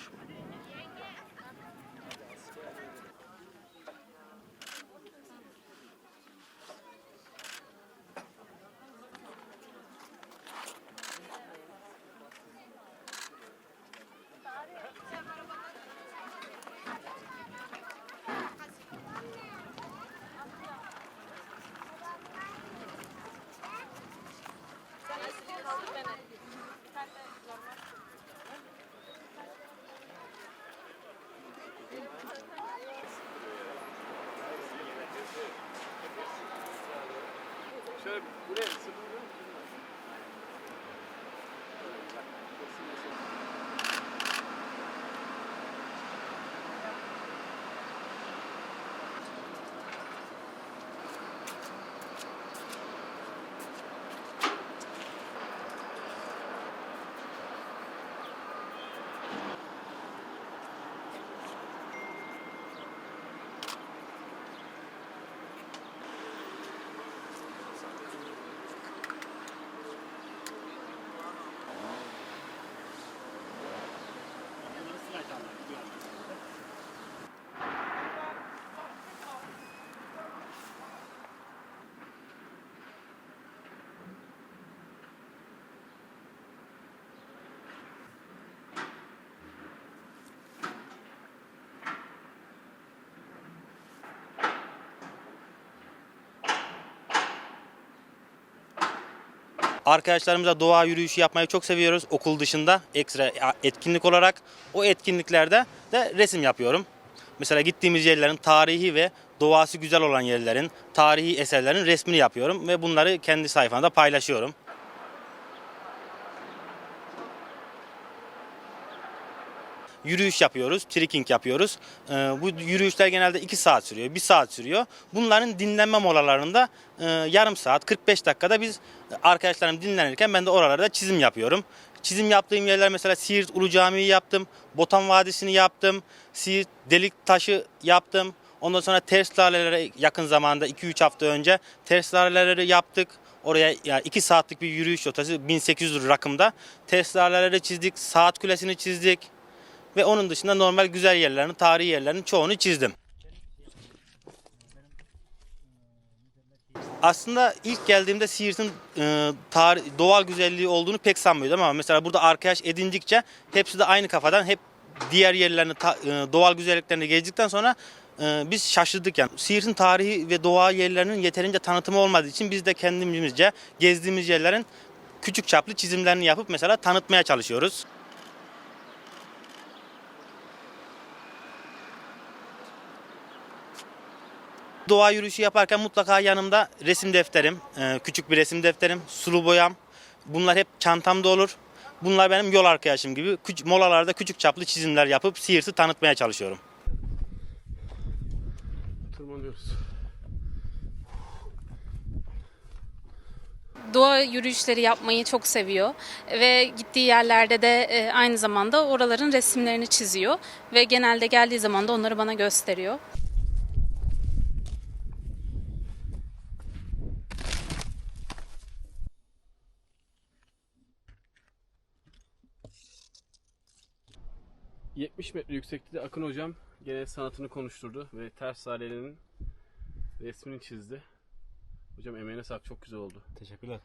franchement. Şöyle buraya sıvırıyor. Arkadaşlarımızla doğa yürüyüşü yapmayı çok seviyoruz okul dışında ekstra etkinlik olarak. O etkinliklerde de resim yapıyorum. Mesela gittiğimiz yerlerin tarihi ve doğası güzel olan yerlerin, tarihi eserlerin resmini yapıyorum ve bunları kendi sayfamda paylaşıyorum. Yürüyüş yapıyoruz, trekking yapıyoruz. Ee, bu yürüyüşler genelde 2 saat sürüyor, 1 saat sürüyor. Bunların dinlenme molalarında e, yarım saat, 45 dakikada biz arkadaşlarım dinlenirken ben de oralarda çizim yapıyorum. Çizim yaptığım yerler mesela Siirt Ulu Camii'yi yaptım, Botan Vadisi'ni yaptım, Siirt Delik Taşı yaptım. Ondan sonra ters lalelere yakın zamanda 2-3 hafta önce ters laleleri yaptık. Oraya yani 2 saatlik bir yürüyüş rotası 1800 rakımda. Ters laleleri çizdik, saat kulesini çizdik. Ve onun dışında normal güzel yerlerini, tarihi yerlerin çoğunu çizdim. Aslında ilk geldiğimde Siirt'in e, tarih, doğal güzelliği olduğunu pek sanmıyordum ama mesela burada arkadaş edindikçe hepsi de aynı kafadan hep diğer yerlerini, ta- e, doğal güzelliklerini gezdikten sonra e, biz şaşırdık yani. Siirt'in tarihi ve doğa yerlerinin yeterince tanıtımı olmadığı için biz de kendimizce gezdiğimiz yerlerin küçük çaplı çizimlerini yapıp mesela tanıtmaya çalışıyoruz. Doğa yürüyüşü yaparken mutlaka yanımda resim defterim, e, küçük bir resim defterim, sulu boyam. Bunlar hep çantamda olur. Bunlar benim yol arkadaşım gibi. Küç- molalarda küçük çaplı çizimler yapıp Siirt'i tanıtmaya çalışıyorum. Tırmanıyoruz. doğa yürüyüşleri yapmayı çok seviyor ve gittiği yerlerde de e, aynı zamanda oraların resimlerini çiziyor ve genelde geldiği zaman da onları bana gösteriyor. 70 metre yükseklikte Akın hocam gene sanatını konuşturdu ve ters lalenin resmini çizdi. Hocam emeğine sağlık çok güzel oldu. Teşekkürler.